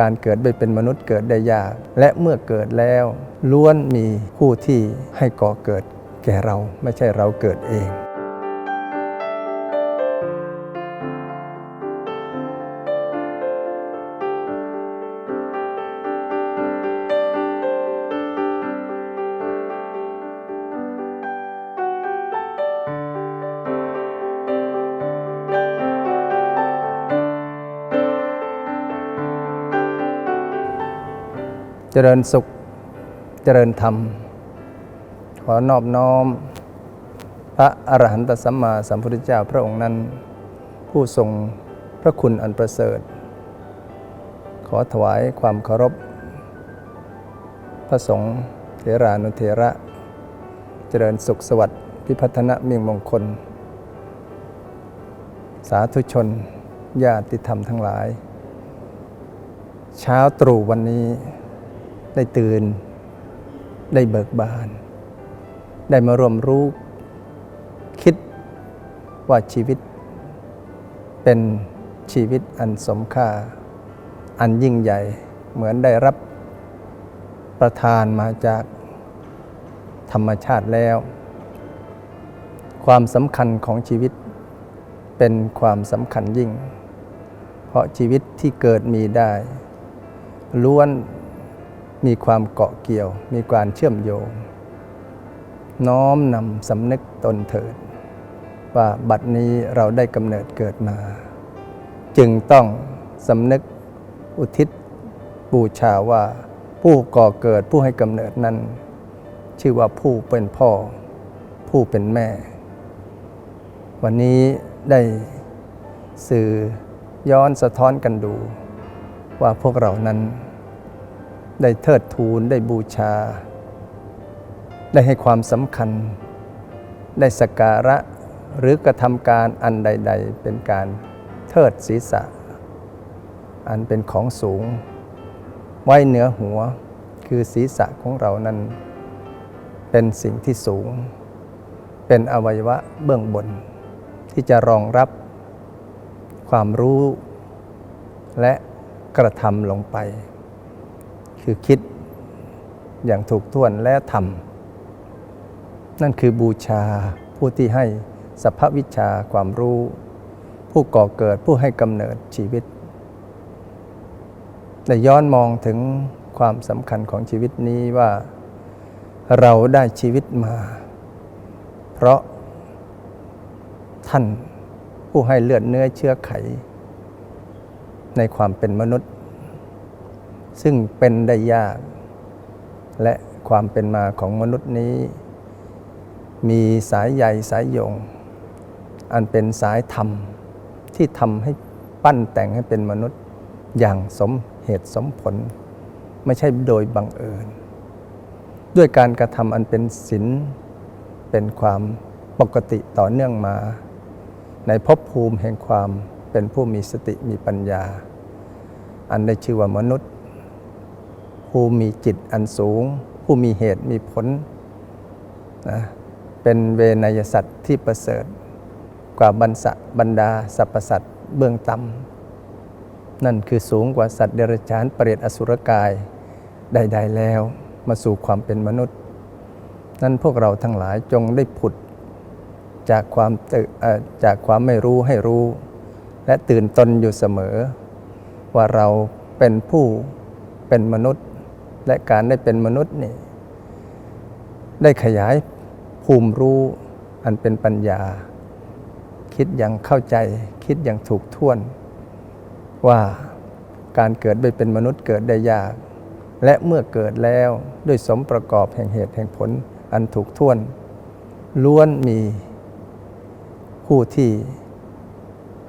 การเกิดไปเป็นมนุษย์เกิดได้ยาก และเมื่อเกิดแล้ว ล้วนมีผู้ที่ให้ก่อเกิดแก่เราไม่ใช่เราเกิดเอง จริญสุข เจริญธรรม ขอนอบน้อม พระอรหันตสัมมาสัมพุทธเจ้าพระองค์นั้น ผู้ทรงพระคุณอันประเสริฐ ขอถวายความเคารพ พระสงฆ์เถรานุเถระ เจริญสุขสวัสดิ์พิพัฒนเมียงมงคล สาธุชนญาติธรรมทั้งหลาย เช้าตรู่วันนี้ ได้ตื่น ได้เบิกบาน ได้มารวมรู้ คิดว่าชีวิต เป็นชีวิตอันสมค่า อันยิ่งใหญ่เหมือนได้รับประทานมาจากธรรมชาติแล้ว ความสำคัญของชีวิตเป็นความสำคัญยิ่ง เพราะชีวิตที่เกิดมีได้ล้วน มีความเกาะเกี่ยว มีการเชื่อมโยง น้อมนำสำนึกตนเถิด ว่าบัดนี้เราได้กำเนิดเกิดมา จึงต้องสำนึกอุทิศบูชาว่าผู้ก่อเกิดผู้ให้กำเนิดนั้น ชื่อว่าผู้เป็นพ่อ ผู้เป็นแม่ วันนี้ได้สื่อย้อนสะท้อนกันดู ว่าพวกเรานั้น ได้เทิดทูนได้บูชา ได้ให้ความสำคัญ ได้สกการะหรือกระทำการอันใด ๆ เป็นการเทิดศีรษะ อันเป็นของสูง ไว้เหนือหัวคือศีรษะของเรานั้น เป็นสิ่งที่สูง เป็นอวัยวะเบื้องบน ที่จะรองรับความรู้ และกระทำลงไป คือคิดอย่างถูกถ้วนและทำนั่นคือบูชาผู้ที่ให้สัพพวิชาความรู้ ผู้ก่อเกิดผู้ให้กำเนิดชีวิตแต่ย้อนมองถึงความสำคัญของชีวิตนี้ว่าเราได้ชีวิตมา เพราะท่านผู้ให้เลือดเนื้อเชื้อไข ในความเป็นมนุษย์ ซึ่งเป็นได้ยาก และความเป็นมาของมนุษย์นี้ มีสายใยสายโยง อันเป็นสายธรรม ที่ทำให้ปั้นแต่งให้เป็นมนุษย์อย่างสมเหตุสมผล ไม่ใช่โดยบังเอิญ ด้วยการกระทำอันเป็นศีลเป็นความปกติต่อเนื่องมา ในภพภูมิแห่งความเป็นผู้มีสติมีปัญญา อันได้ชื่อว่ามนุษย์ ผู้มีจิตอันสูง ผู้มีเหตุมีผลนะเป็นเวนยสัตว์ที่ประเสริฐ กว่าบรรษะบรรดาสรรพสัตว์เบื้องต่ำนั่นคือสูงกว่าสัตว์เดรัจฉานเปรตอสุรกายใด ๆ แล้วมาสู่ความเป็นมนุษย์ นั้นพวกเราทั้งหลายจงได้ผุดจากความจากความไม่รู้ให้รู้ และตื่นตนอยู่เสมอ ว่าเราเป็นผู้เป็นมนุษย์ และการได้เป็นมนุษย์นี่ได้ขยายภูมิรู้อันเป็นปัญญา คิดอย่างเข้าใจ คิดอย่างถูกท่วน ว่าการเกิดไปเป็นมนุษย์เกิดได้ยาก และเมื่อเกิดแล้วด้วยสมประกอบแห่งเหตุแห่งผลอันถูกท่วน ล้วนมีผู้ที่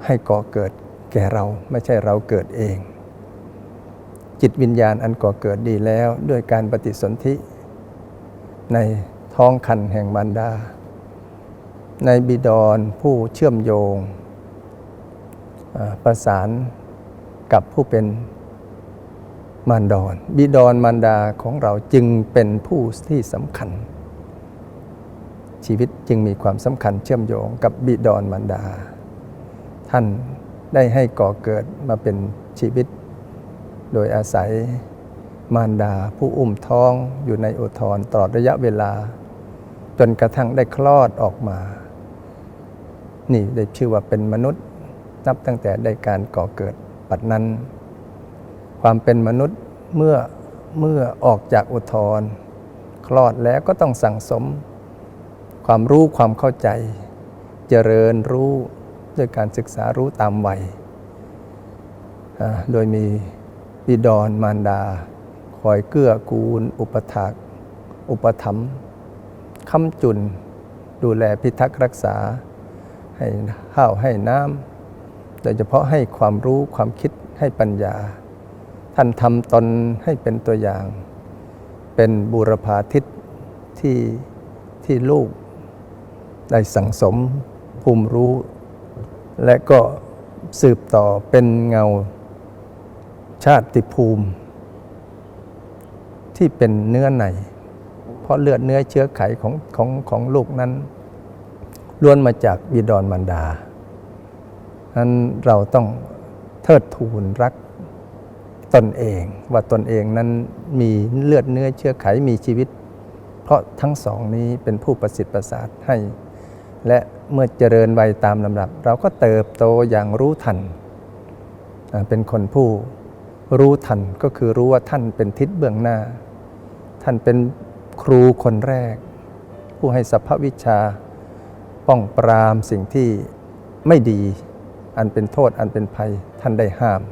ให้ก่อเกิดแก่เราไม่ใช่เราเกิดเอง จิตวิญญาณอันก่อเกิดดีแล้วด้วยการปฏิสนธิในท้องคันแห่งมารดา ในบิดรผู้เชื่อมโยง ประสานกับผู้เป็นมารดอนบิดรมารดาของเราจึงเป็นผู้ที่สำคัญ ชีวิตจึงมีความสำคัญเชื่อมโยงกับบิดรมารดา ท่านได้ให้ก่อเกิดมาเป็นชีวิต โดยอาศัยมารดาผู้อุ้มท้องอยู่ในอุทธรตลอดระยะเวลา จนกระทั่งได้คลอดออกมา นี่ได้ชื่อว่าเป็นมนุษย์นับตั้งแต่ได้การก่อเกิดปัจนั้น ความเป็นมนุษย์เมื่อเมื่อออกจากอุทธรคลอดแล้วก็ต้องสั่งสม ความรู้ความเข้าใจ เจริญรู้ด้วยการศึกษารู้ตามวัยโดยมี บิดรมารดา คอยเกื้อกูล อุปถากอุปถัมภ์ค้ำจุน ดูแลพิทักษ์รักษา ให้ข้าวให้น้ำโดยเฉพาะให้ความรู้ความคิดให้ปัญญา ท่านทำตนให้เป็นตัวอย่าง เป็นบูรพาทิตที่ที่ลูกได้สั่งสมภูมิรู้ และก็สืบต่อเป็นเงา ชาติภูมิ ที่เป็นเนื้อในเพราะเลือดเนื้อเชื้อไขของของของลูกนั้นล้วนมาจากบิดรมารดา นั้นเราต้องเทิดทูนรักตนเอง ว่าตนเองนั้นมีเลือดเนื้อเชื้อไขมีชีวิต เพราะทั้งสองนี้เป็นผู้ประสิทธิ์ประสาทให้ และเมื่อเจริญวัยตามลำดับ เราก็เติบโตอย่างรู้ทัน เป็นคนผู้ รู้ทันก็คือรู้ว่าท่านเป็นทิศเบื้องหน้า ท่านเป็นครูคนแรก ผู้ให้สัพพวิชา ป้องปรามสิ่งที่ไม่ดี อันเป็นโทษอันเป็นภัย ท่านได้ห้าม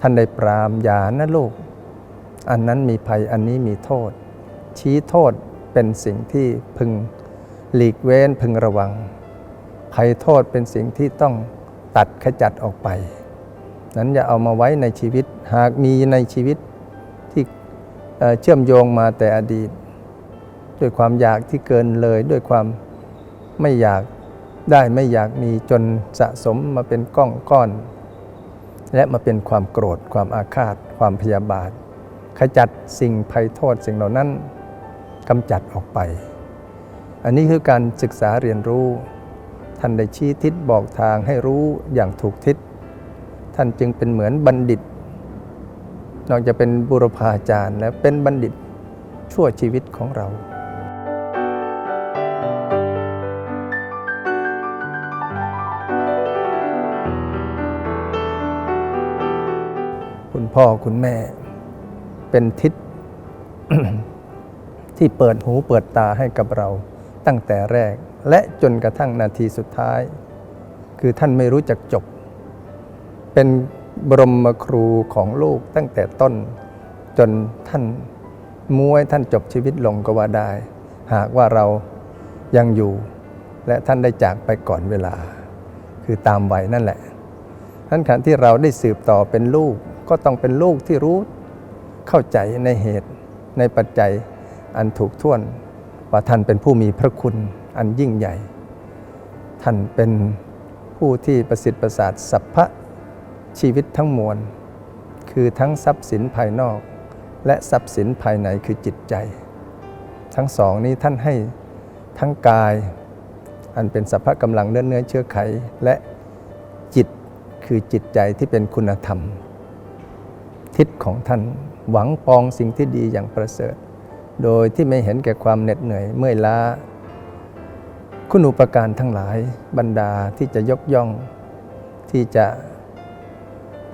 ท่านได้ปรามอย่านะลูก อันนั้นมีภัยอันนี้มีโทษ ชี้โทษเป็นสิ่งที่พึงหลีกเว้นพึงระวัง ภัยโทษเป็นสิ่งที่ต้องตัดขจัดออกไป นั้นอย่าเอามาไว้ในชีวิต หากมีในชีวิตที่เชื่อมโยงมาแต่อดีต ด้วยความอยากที่เกินเลย ด้วยความไม่อยากได้ไม่อยากมีจนสะสมมาเป็นก้องก้อน และมาเป็นความโกรธ ความอาฆาต ความพยาบาท ขจัดสิ่งภัยโทษสิ่งเหล่านั้นกำจัดออกไป อันนี้คือการศึกษาเรียนรู้ ท่านได้ชี้ทิศบอกทางให้รู้อย่างถูกทิศ ท่านจึงเป็นเหมือนบัณฑิต นอกจากเป็นบุรพาจารย์แล้วเป็นบัณฑิตชั่วชีวิตของเราคุณพ่อคุณแม่เป็นทิศที่เปิดหูเปิดตาให้กับเราตั้งแต่แรก และจนกระทั่งนาทีสุดท้าย คือท่านไม่รู้จักจบ เป็นบรมครูของลูกตั้งแต่ต้น จนท่านม้วยท่านจบชีวิตลงก็ว่าได้ หากว่าเรายังอยู่ และท่านได้จากไปก่อนเวลา คือตามวัยนั่นแหละท่านขันที่เราได้สืบต่อเป็นลูกก็ต้องเป็นลูกที่รู้เข้าใจในเหตุในปัจจัยอันถูกท่วน ว่าท่านเป็นผู้มีพระคุณอันยิ่งใหญ่ ท่านเป็นผู้ที่ประสิทธิ์ประสาทสัพพะ ชีวิตทั้งมวล คือทั้งทรัพย์สินภายนอก และทรัพย์สินภายในคือจิตใจ ทั้งสองนี้ท่านให้ทั้งกาย อันเป็นสัพพะกำลังเนื้อเนื้อเชื้อไข และจิตคือจิตใจที่เป็นคุณธรรม ทิศของท่านหวังปองสิ่งที่ดีอย่างประเสริฐ โดยที่ไม่เห็นแก่ความเหน็ดเหนื่อยเมื่อยล้า คุณอุปการทั้งหลายบรรดาที่จะยกย่องที่จะ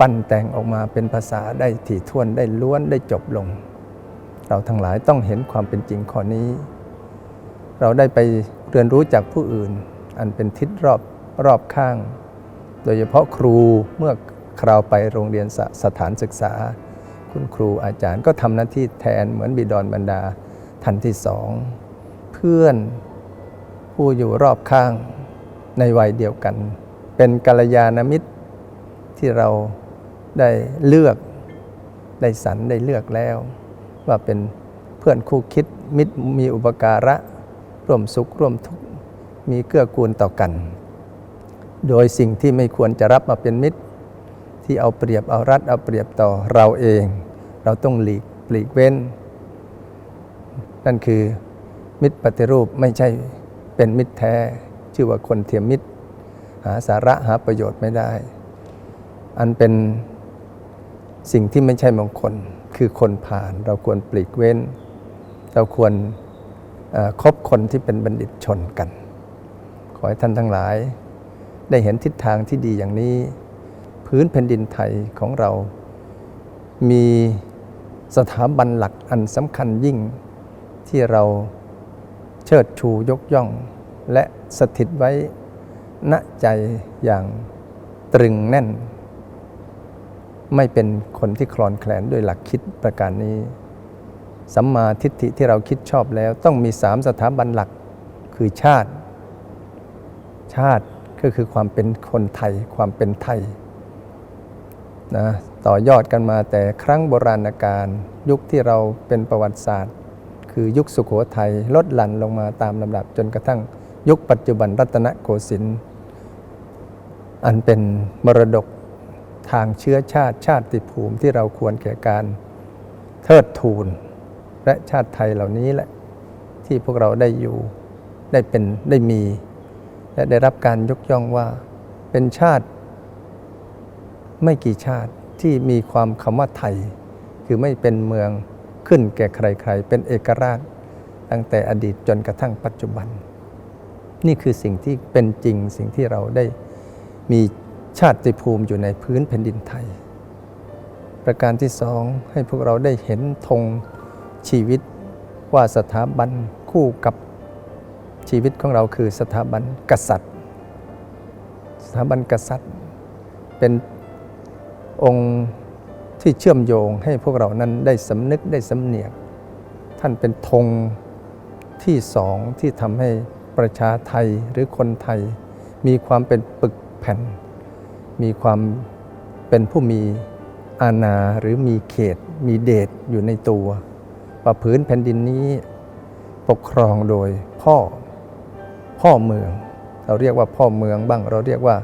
ปั้นแต่งออกมาเป็นภาษาได้ถี่ถ้วนได้ล้วนได้จบลง เราทั้งหลายต้องเห็นความเป็นจริงข้อนี้ เราได้ไปเรียนรู้จากผู้อื่น อันเป็นทิศรอบรอบข้าง โดยเฉพาะครูเมื่อคราวไปโรงเรียนสสถานศึกษา คุณครูอาจารย์ก็ทำหน้าที่แทนเหมือนบิดรบรรดาทันที่สอง เพื่อนผู้อยู่รอบข้างในวัยเดียวกัน เป็นกัลยาณมิตรที่เรา ได้เลือกได้สรรได้เลือกแล้ว ว่าเป็นเพื่อนคู่คิดมิตรมีอุปการะร่วมสุขร่วมทุกข์มีเกื้อกูลต่อกัน โดยสิ่งที่ไม่ควรจะรับมาเป็นมิตร ที่เอาเปรียบเอารัดเอาเปรียบต่อเราเอง เราต้องหลีกปลีกเว้น นั่นคือมิตรปฏิรูปไม่ใช่เป็นมิตรแท้ ชื่อว่าคนเทียมมิตร หาสาระหาประโยชน์ไม่ได้ อันเป็น สิ่งที่ไม่ใช่มงคลคือคนผ่าน เราควรปลีกเว้น เราควรคบคนที่เป็นบัณฑิตชนกัน ขอให้ท่านทั้งหลาย ได้เห็นทิศทางที่ดีอย่างนี้ พื้นแผ่นดินไทยของเรา มีสถาบันหลักอันสำคัญยิ่งที่เราเชิดชูยกย่อง และสถิตไว้ณใจอย่างตรึงแน่น ไม่เป็นคนที่คลอนแคลนด้วยหลักคิดประการนี้ สัมมาทิฏฐิที่เราคิดชอบแล้ว ต้องมีสามสถาบันหลักคือชาติ ชาติก็คือความเป็นคนไทย ความเป็นไทยนะต่อยอดกันมาแต่ครั้งโบราณกาลยุคที่เราเป็นประวัติศาสตร์ คือยุคสุโขทัยลดหลั่นลงมาตามลำดับจนกระทั่งยุคปัจจุบันรัตนโกสินทร์อันเป็นมรดก ทางเชื้อชาติชาติภูมิที่เราควรแก่การเทิดทูน และชาติไทยเหล่านี้แหละ ที่พวกเราได้อยู่ได้เป็นได้มี และได้รับการยกย่องว่าเป็นชาติ ไม่กี่ชาติที่มีความคำว่าไทย คือไม่เป็นเมืองขึ้นแก่ใครๆ เป็นเอกราช ตั้งแต่อดีตจนกระทั่งปัจจุบัน นี่คือสิ่งที่เป็นจริงสิ่งที่เราได้มี ชาติภูมิอยู่ในพื้นแผ่นดินไทย ประการที่สองให้พวกเราได้เห็นธงชีวิตว่าสถาบันคู่กับชีวิตของเราคือสถาบันกษัตริย์ สถาบันกษัตริย์ เป็นองค์ที่เชื่อมโยงให้พวกเรานั้นได้สำนึกได้สำเนียก ท่านเป็นธงที่สองที่ทำให้ประชาไทยหรือคนไทยมีความเป็นปึกแผ่น มีความเป็นผู้มีอาณาหรือมีเขต มีเดชอยู่ในตัวว่าผืนแผ่นดินนี้ปกครองโดยพ่อพ่อเมือง เราเรียกว่าพ่อเมืองบ้าง เราเรียกว่า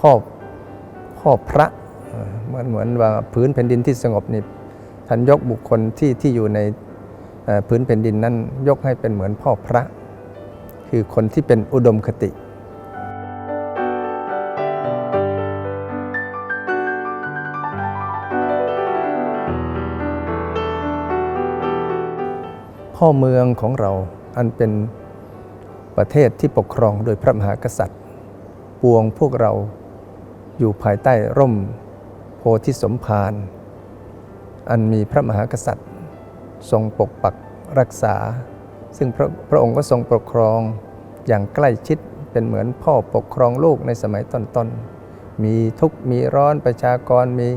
พ่อพ่อพระเหมือนเหมือนว่าพื้นแผ่นดินที่สงบนี่ท่านยกบุคคลที่ที่อยู่ในพื้นแผ่นดินนั้นยกให้เป็นเหมือนพ่อพระ คือคนที่เป็นอุดมคติ พ่อเมืองของเราอันเป็นประเทศที่ปกครองโดยพระมหากษัตริย์ ปวงพวกเราอยู่ภายใต้ร่มโพธิสมภารอันมีพระมหากษัตริย์ ทรงปกปักรักษา ซึ่งพระพระองค์ก็ทรงปกครองอย่างใกล้ชิดเป็นเหมือนพ่อปกครองลูกในสมัยต้นๆ มีทุกข์มีร้อนประชากรมี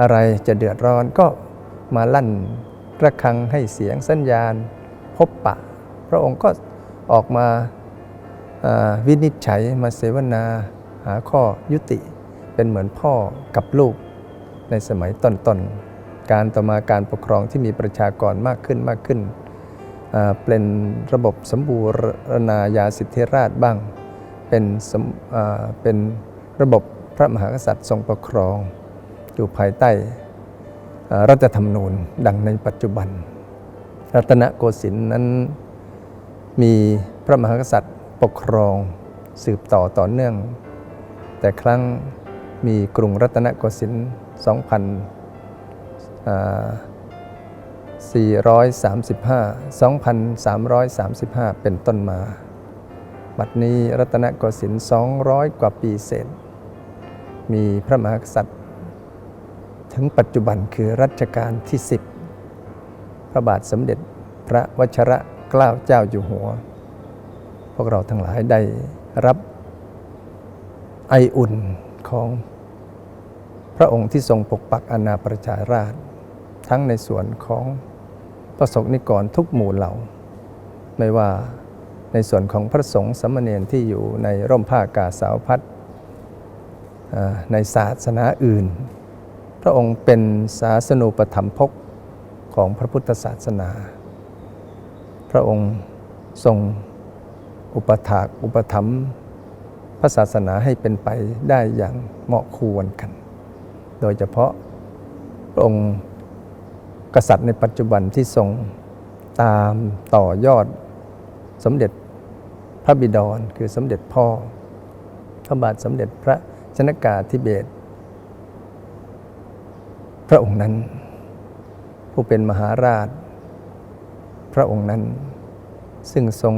อะไรจะเดือดร้อนก็มาลั่น ระฆังให้เสียงสัญญาณพบปะ พระองค์ก็ออกมาาวินิจฉัยมาเสวนาหาข้อยุติ เป็นเหมือนพ่อกับลูกในสมัยต้นๆ การต่อมาการปกครองที่มีประชากรมากขึ้นมากขึ้น เป็นระบบสมบูรณาญาสิทธิราชบ้าง เป็นเป็นระบบพระมหากษัตริย์ทรงปกครอง อยู่ภายใต้ รัฐธรรมนูญดังในปัจจุบัน รัตนโกสินทร์นั้นมีพระมหากษัตริย์ปกครองสืบต่อต่อเนื่อง แต่ครั้งมีกรุงรัตนโกสินทร์2,435 2,335 เป็นต้นมา บัดนี้รัตนโกสินทร์200 กว่าปีเศษ มีพระมหากษัตริย์ ถึงปัจจุบันคือรัชกาลที่ 10 พระบาทสมเด็จพระวชระเกล้าเจ้าอยู่หัว พวกเราทั้งหลายได้รับไออุ่นของพระองค์ที่ทรงปกปักอาณาประชาราช ทั้งในส่วนของประสงนิกรทุกหมู่เหล่า ไม่ว่าในส่วนของพระสงฆ์สามเณรที่อยู่ในร่มผ้ากาสาวพัดในศาสนาอื่น ระองค์เป็นศาสนูปถัมภกของพระพุทธศาสนา พระองค์ทรงอุปถากอุปถัมภ์พระศาสนาให้เป็นไปได้อย่างเหมาะควรกัน โดยเฉพาะพระองค์กษัตริย์ในปัจจุบันที่ทรงตามต่อยอดสมเด็จพระบิดรคือสมเด็จพ่อพระบาทสมเด็จพระชนกาธิเบศร พระองค์นั้น ผู้เป็นมหาราช พระองค์นั้น ซึ่งทรง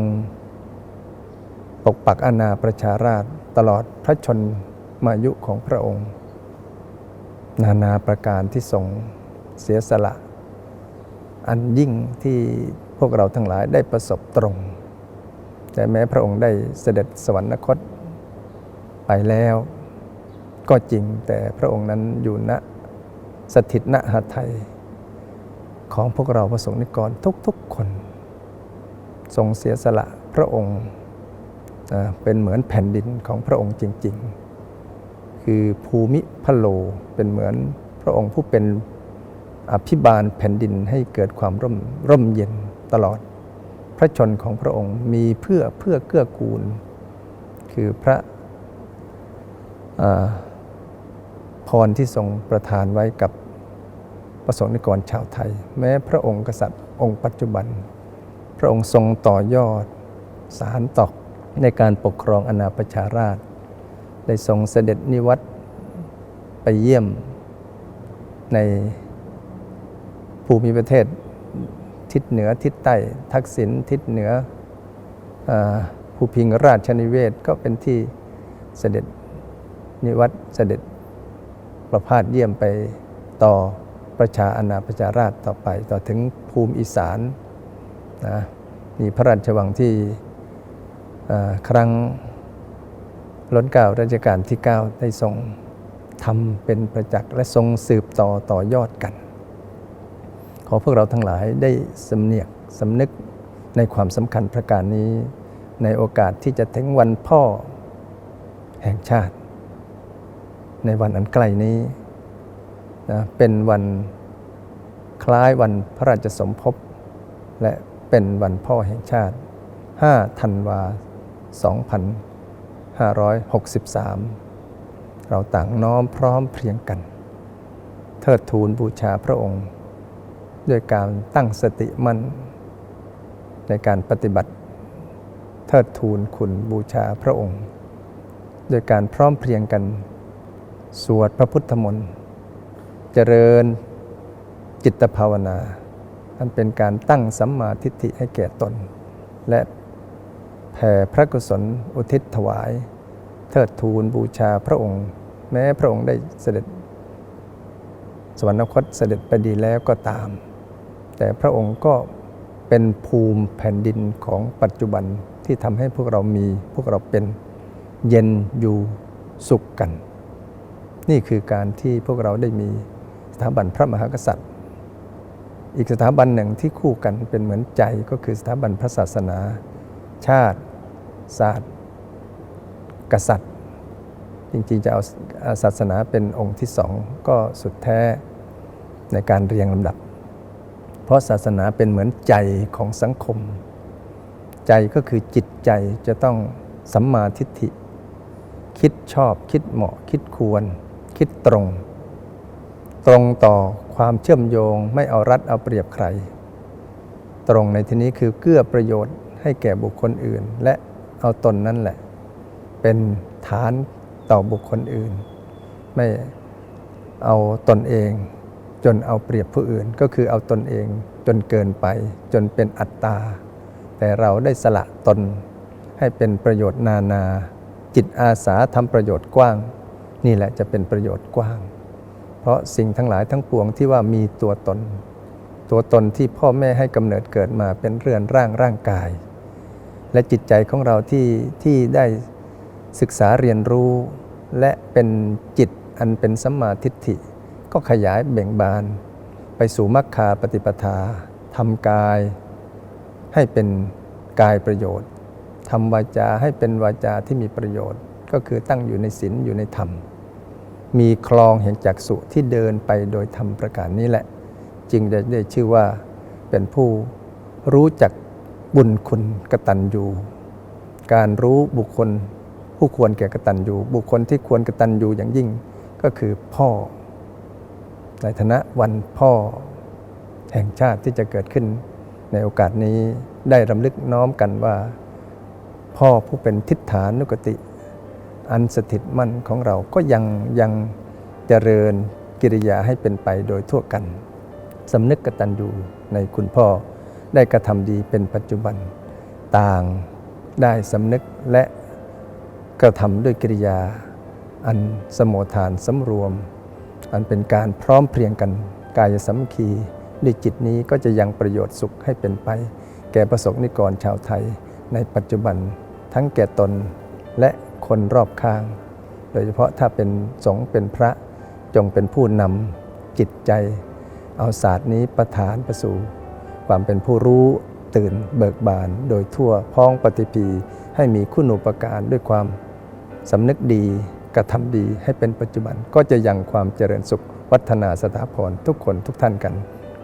ปกปักอาณาประชาราชตลอดพระชนมายุของพระองค์ นานาประการที่ทรงเสียสละ อันยิ่งที่พวกเราทั้งหลายได้ประสบตรง แต่แม้พระองค์ได้เสด็จสวรรคตไปแล้ว ก็จริงแต่พระองค์นั้นอยู่ณ สถิตณหทัยของพวกเราพระสงฆ์นิกรทุกๆคน ทรงเสียสละพระองค์เป็นเหมือนแผ่นดินของพระองค์จริง ๆ คือภูมิพะโลเป็นเหมือนพระองค์ผู้เป็นอภิบาลแผ่นดินให้เกิดความร่มร่มเย็นตลอด พระชนของพระองค์มีเพื่อเพื่อเกื้อกูล คือพระ พรที่ทรงประทานไว้กับประสงค์นิกรชาวไทย แม้พระองค์กษัตริย์องค์ปัจจุบัน พระองค์ทรงต่อยอด สารตอกในการปกครองอาณาประชาราชได้ทรงเสด็จนิวัตไปเยี่ยมในภูมิประเทศทิศเหนือทิศใต้ทักษิณทิศเหนืออภูพิงราชนิเวศก็เป็นที่เสด็จนิวัตเสด็จ ประพาสเยี่ยมไปต่อประชาอาณาประชาราชต่อไป ต่อถึงภูมิอีสานนะมีพระราชวังที่ครั้งล้นเกล้ารัชกาลที่ 9 ได้ทรงทำเป็นประจักษ์และทรงสืบต่อต่อยอดกัน ขอพวกเราทั้งหลายได้สำเนียกสำนึกในความสำคัญประการนี้ ในโอกาสที่จะถึงวันพ่อแห่งชาติ ในวันอันใกล้นี้นะเป็นวันคล้ายวันพระราชสมภพ และเป็นวันพ่อแห่งชาติ 5 ธันวา 2563 เราต่างน้อมพร้อมเพรียงกัน เทิดทูนบูชาพระองค์ ด้วยการตั้งสติมั่น ในการปฏิบัติ เทิดทูนคุณบูชาพระองค์ โดยการพร้อมเพรียงกัน สวดพระพุทธมนต์ เจริญจิตภาวนา อันเป็นการตั้งสัมมาทิฏฐิให้แก่ตน และแผ่พระกุศลอุทิศถวาย เทิดทูนบูชาพระองค์ แม้พระองค์ได้เสด็จ สวรรคตเสด็จไปดีแล้วก็ตาม แต่พระองค์ก็เป็นภูมิแผ่นดินของปัจจุบันที่ทำให้พวกเรามีพวกเราเป็นเย็นอยู่สุขกัน นี่คือการที่พวกเราได้มีสถาบันพระมหากษัตริย์ อีกสถาบันหนึ่งที่คู่กันเป็นเหมือนใจก็คือสถาบันพระศาสนา ชาติ ศาสตร์ กษัตริย์ จริงๆจะเอาศาสนาเป็นองค์ที่สองก็สุดแท้ในการเรียงลำดับ เพราะศาสนาเป็นเหมือนใจของสังคม ใจก็คือจิตใจจะต้องสัมมาทิฏฐิ คิดชอบคิดเหมาะคิดควร คิดตรง ตรงต่อความเชื่อมโยงไม่เอารัดเอาเปรียบใคร ตรงในที่นี้คือเกื้อประโยชน์ให้แก่บุคคลอื่น และเอาตนนั่นแหละ เป็นฐานต่อบุคคลอื่น ไม่เอาตนเอง จนเอาเปรียบผู้อื่น ก็คือเอาตนเองจนเกินไป จนเป็นอัตตา แต่เราได้สละตนให้เป็นประโยชน์นานา จิตอาสาทำประโยชน์กว้าง นี่แหละจะเป็นประโยชน์กว้าง เพราะสิ่งทั้งหลายทั้งปวงที่ว่ามีตัวตน ตัวตนที่พ่อแม่ให้กำเนิดเกิดมาเป็นเรือนร่างร่างกาย และจิตใจของเราที่ที่ได้ศึกษาเรียนรู้ และเป็นจิตอันเป็นสัมมาทิฏฐิ ก็ขยายเบ่งบาน ไปสู่มรรคาปฏิปทาทำกาย ให้เป็นกายประโยชน์ทำวาจาให้เป็นวาจาที่มีประโยชน์ ก็คือตั้งอยู่ในศีลอยู่ในธรรม มีคลองแห่งจักสุที่เดินไปโดยธรรมประการนี้แหละ จึงได้ได้ชื่อว่าเป็นผู้รู้จักบุญคุณกตัญญูการรู้บุคคลผู้ควรแก่กตัญญูบุคคลที่ควรกตัญญูอย่างยิ่งก็คือพ่อ ในฐานะวันพ่อแห่งชาติที่จะเกิดขึ้น ในโอกาสนี้ได้รำลึกน้อมกันว่า พ่อผู้เป็นทิฏฐานุกติ อันสถิตมั่นของเราก็ยังยังเจริญกิริยาให้เป็นไปโดยทั่วกันสำนึกกตัญญูในคุณพ่อได้กระทำดีเป็นปัจจุบันต่างได้สำนึกและกระทำด้วยกิริยา อันสมโมทานสำรวม อันเป็นการพร้อมเพรียงกันกายสัมคีด้วยจิตนี้ก็จะยังประโยชน์สุขให้เป็นไป แก่ประสบนิกรชาวไทย ในปัจจุบันทั้งแก่ตนและ คนรอบข้าง โดยเฉพาะถ้าเป็นสงฆ์เป็นพระจงเป็นผู้นำจิตใจ เอาศาสตร์นี้ประฐานประสู่ความเป็นผู้รู้ตื่นเบิกบาน โดยทั่วพ้องปฏิพีให้มีคุณูปการด้วยความสำนึกดีกระทำดีให้เป็นปัจจุบันก็จะยังความเจริญสุขวัฒนาสถาพรทุกคนทุกท่านกัน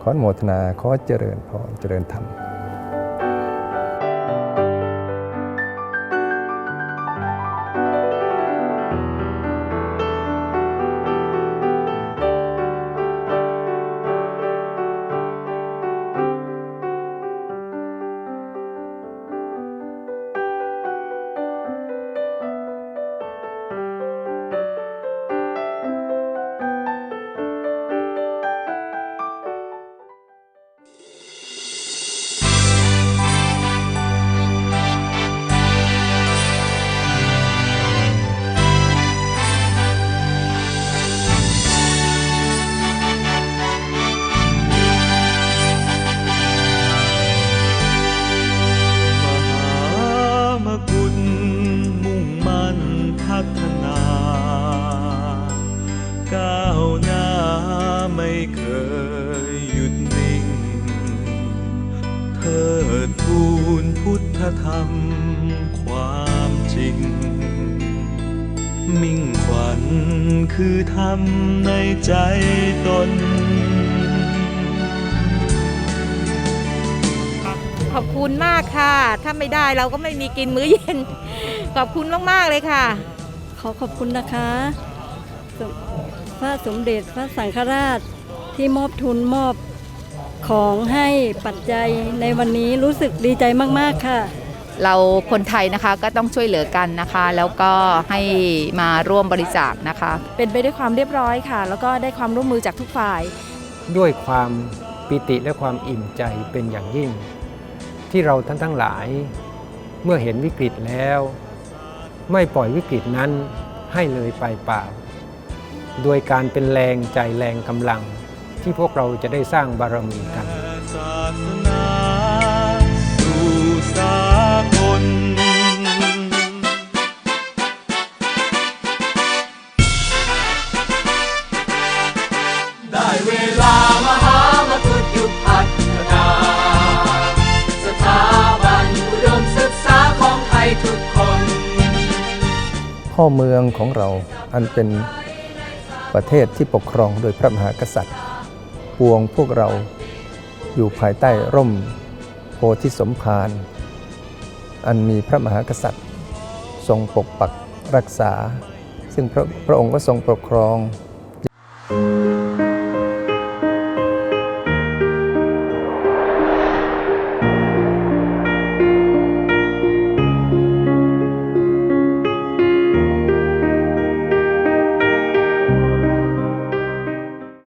ขอโมทนาขอเจริญพรเจริญธรรม ไม่ได้เราก็ไม่มีกินมื้อเย็น ขอบคุณมากๆเลยค่ะ ขอขอบคุณนะคะสมพระสมเด็จพระสังฆราชที่มอบทุนมอบของให้ปัจจัยในวันนี้รู้สึกดีใจมาก ๆ ค่ะ เราคนไทยนะคะก็ต้องช่วยเหลือกันนะคะ แล้วก็ให้มาร่วมบริจาคนะคะ เป็นไปด้วยความเรียบร้อยค่ะ แล้วก็ได้ความร่วมมือจากทุกฝ่าย ด้วยความปิติและความอิ่มใจเป็นอย่างยิ่ง ที่เราท่านทั้งหลาย เมื่อเห็นวิกฤตแล้ว ไม่ปล่อยวิกฤตนั้นให้เลยไปเปล่า โดยการเป็นแรงใจแรงกำลังที่พวกเราจะได้สร้างบารมีกัน ศาสนาสู่สากล พ่อเมืองของเราอันเป็นประเทศที่ปกครองโดยพระมหากษัตริย์ ปวงพวกเราอยู่ภายใต้ร่มโพธิสมภารอันมีพระมหากษัตริย์ ทรงปกปักรักษา ซึ่งพระพระองค์ก็ทรงปกครอง